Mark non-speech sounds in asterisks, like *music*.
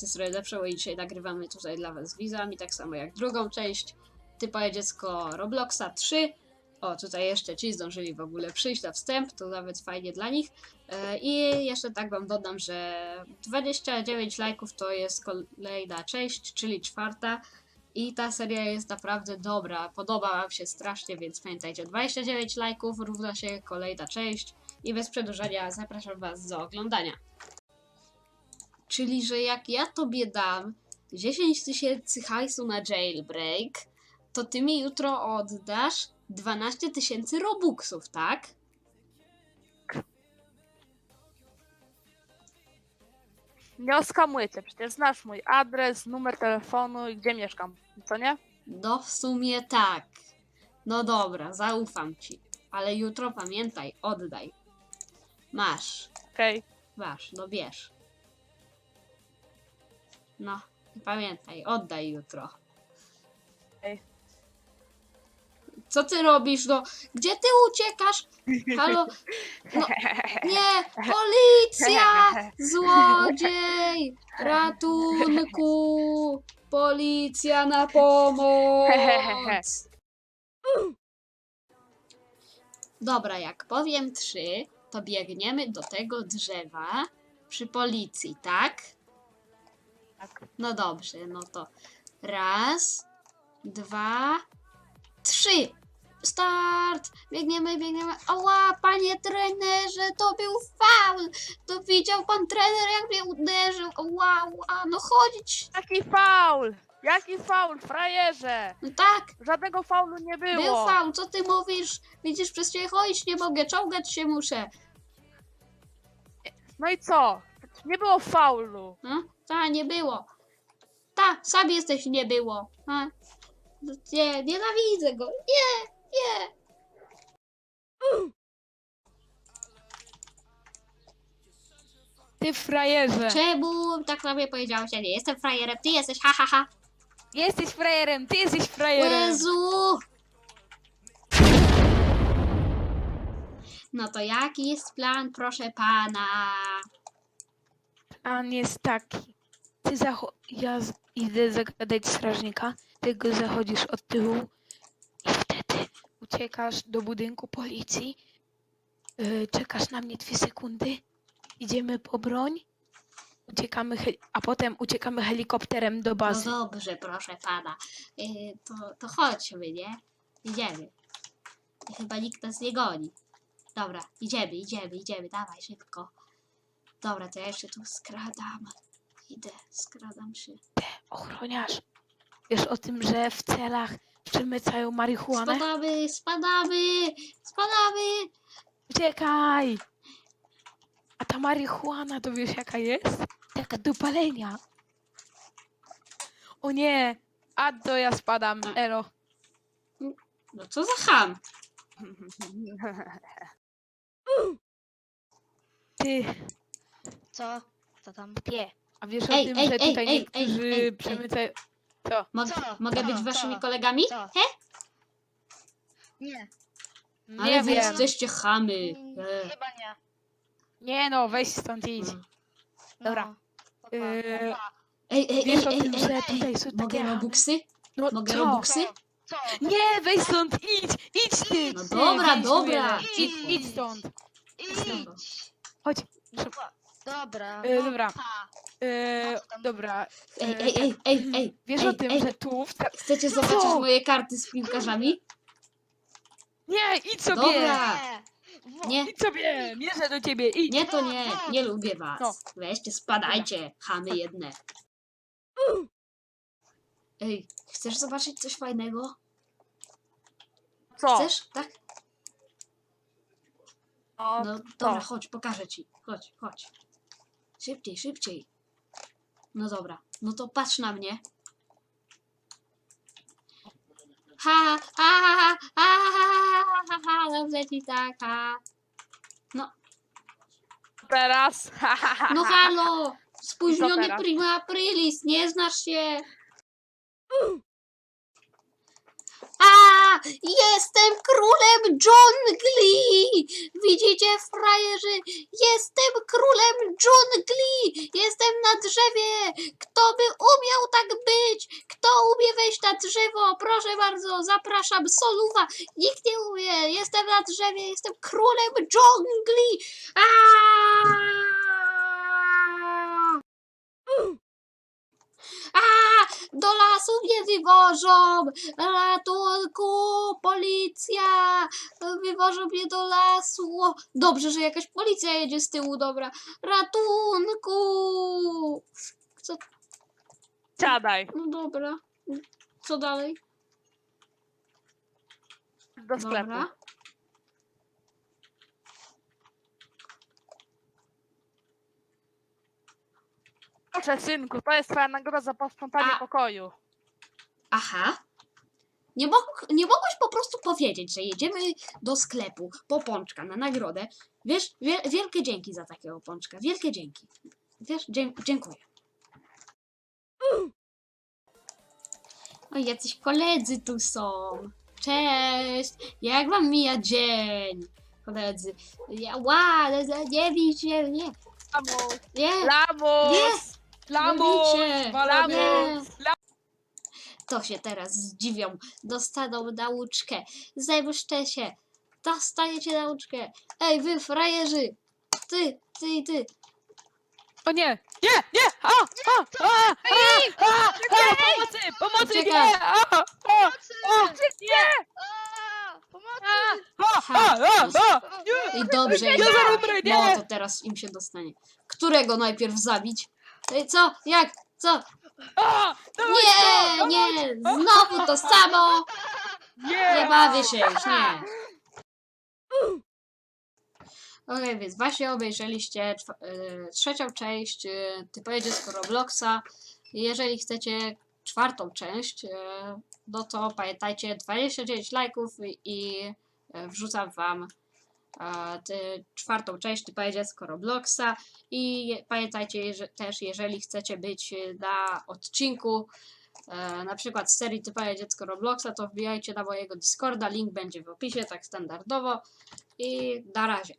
tej strony Lepszego i dzisiaj nagrywamy tutaj dla was z widzami, tak samo jak drugą część. Typowe dziecko Robloxa 3. O, tutaj jeszcze ci zdążyli w ogóle przyjść na wstęp, to nawet fajnie dla nich. E, I jeszcze tak wam dodam, że 29 lajków to jest kolejna część, czyli czwarta. I ta seria jest naprawdę dobra, podoba wam się strasznie, więc pamiętajcie, 29 lajków równa się kolejna część. I bez przedłużania zapraszam was do oglądania. Czyli, że jak ja tobie dam 10 tysięcy hajsu na jailbreak, to ty mi jutro oddasz 12 tysięcy robuxów, tak? Nie oskamuję cię, przecież znasz mój adres, numer telefonu i gdzie mieszkam, co nie? No w sumie tak. No dobra, zaufam ci. Ale jutro pamiętaj, oddaj. Masz, Okej. masz, no bierz. No, pamiętaj, oddaj jutro. Okej. Co ty robisz? No, gdzie ty uciekasz? Halo? No, nie! Policja! Złodziej! Ratunku! Policja na pomoc! Dobra, jak powiem trzy, to biegniemy do tego drzewa przy policji, tak? Tak. No dobrze, no to raz, dwa, trzy. Start! Biegniemy, biegniemy. Ała, panie trenerze, to był faul! To widział pan trener, jak mnie uderzył. Ała, ała, no chodzić. Jaki faul! Jaki faul, frajerze! No tak, Żadnego faulu nie było! był faul, co ty mówisz? Widzisz, przez ciebie chodzić nie mogę, czołgać się muszę. No i co? Nie było faulu! No, ta, nie było. Ta, sam jesteś, nie było. A? Nie, nienawidzę go. Nie, nie. Ty frajerze! Czemu tak na mnie powiedziałeś? Ja nie jestem frajerem, ty jesteś, ha, ha, ha. Jesteś frajerem, ty jesteś frajerem! Jezu! No to jaki jest plan, proszę pana? Plan jest taki. Ty zacho- ja idę zagadać strażnika, ty go zachodzisz od tyłu i wtedy uciekasz do budynku policji, yy, czekasz na mnie dwie sekundy, idziemy po broń, uciekamy, hel- a potem uciekamy helikopterem do No bazy. dobrze, proszę pana. Yy, to, to chodźmy, nie? Idziemy. Chyba nikt nas nie goni. Dobra, idziemy, idziemy, idziemy, dawaj szybko. Dobra, to ja jeszcze tu skradam. Idę, skradam się. Ochroniarz, wiesz o tym, że w celach przemycają marihuanę? Spadamy, spadamy, spadamy. Uciekaj! A ta marihuana to wiesz jaka jest? Taka do palenia. O nie! A to ja spadam, elo. No co za ham? *laughs* Ty, Co? Co tam? pie. A wiesz Ej, o tym, ej, że ej, tutaj ej, niektórzy ej, ej, ej. przemycają... Co? Mog, Co? mogę Co? być waszymi Co? kolegami? Co? He? Nie. Ale Nie wy wiem. jesteście chamy. E. Chyba nie. Nie no, weź stąd idź. Mm. Dobra. No. Pa, pa, Yy, pa. Ej, ej, ej, Wiesz o ej, tym, ej, że ej. tutaj są Mogę takie... robuxy? No Mogę co? robuxy? Co? Nie, weź stąd, idź, idź ty! No dobra, weź dobra. jeden. Idź, idź stąd. Idź. Chodź. Dobra. Dobra. E, no, dobra. pa. Yy, No, co tam? dobra. Ej, yy, ej, ej, ej, ej. Wiesz ej, o tym, ej. że tu w ta... Chcecie zobaczyć Co? moje karty z piłkarzami? Nie, idź sobie! Dobra. Nie. Wo- Nie, Idź sobie! Mierzę do ciebie, idź! nie to nie. Nie lubię No. was. Weźcie, spadajcie, chamy jedne. Ej, chcesz zobaczyć coś fajnego? Co? Chcesz? Tak? No, No dobra, chodź, pokażę ci. Chodź, chodź. Szybciej, szybciej. No dobra, no to patrz na mnie. Ha, ha, ha, ha, ha, ha, ha, ha, dobrze ci tak, ha. teraz. *laughs* No halo, spóźniony prima aprilis, nie znasz się. Jestem królem dżungli! Widzicie, frajerzy? Jestem królem dżungli! Jestem na drzewie! Kto by umiał tak być? Kto umie wejść na drzewo? Proszę bardzo, zapraszam, soluwa! Nikt nie umie! Jestem na drzewie, jestem królem dżungli! Aaaa! A, do lasu mnie wywożą! Ratunku! Policja! Wywożą mnie do lasu! O, Dobrze, że jakaś policja jedzie z tyłu, dobra. Ratunku! Co? Siadaj. No dobra. Co dalej? Do sklepu. Dobra. Proszę, synku, to jest twoja nagroda za posprzątanie A- pokoju. Aha. Nie, mog, nie mogłeś po prostu powiedzieć, że jedziemy do sklepu po pączka na nagrodę. Wiesz, wie, wielkie dzięki za takiego pączka. Wielkie dzięki. Wiesz, dzie, dziękuję. O, jacyś koledzy tu są. Cześć. Jak wam mija dzień? Koledzy. Ja, ła, nie widzicie, nie. Lamus! Nie. Lamus! Lamus! To się teraz zdziwią. Dostaną nauczkę. Zemszczę się. Dostajecie nauczkę. Ej, wy frajerzy. Ty, ty i ty. O nie! Nie! Nie! A! A! A! A! A! A! Pomocy! Pomocy! Uciekaj. Nie! A! A! A! Nie! A, Pomocy! A! A! A! A! I dobrze. Ja No nie! to teraz im się dostanie. Którego najpierw zabić? Ej, co? Jak? Co? Dawaj Nie, nie. Znowu to samo. Nie! Nie bawię się już, nie. Okej, więc właśnie obejrzeliście e, trzecią część e, typowe dziecko Robloxa. Jeżeli chcecie czwartą część, e, no to pamiętajcie 29 lajków i, i e, wrzucam wam czwartą część typowe dziecko Robloxa. I pamiętajcie jeże, też, jeżeli chcecie być e, na odcinku e, na przykład z serii typowe dziecko Robloxa, to wbijajcie na mojego Discorda, link będzie w opisie, tak standardowo. I na razie.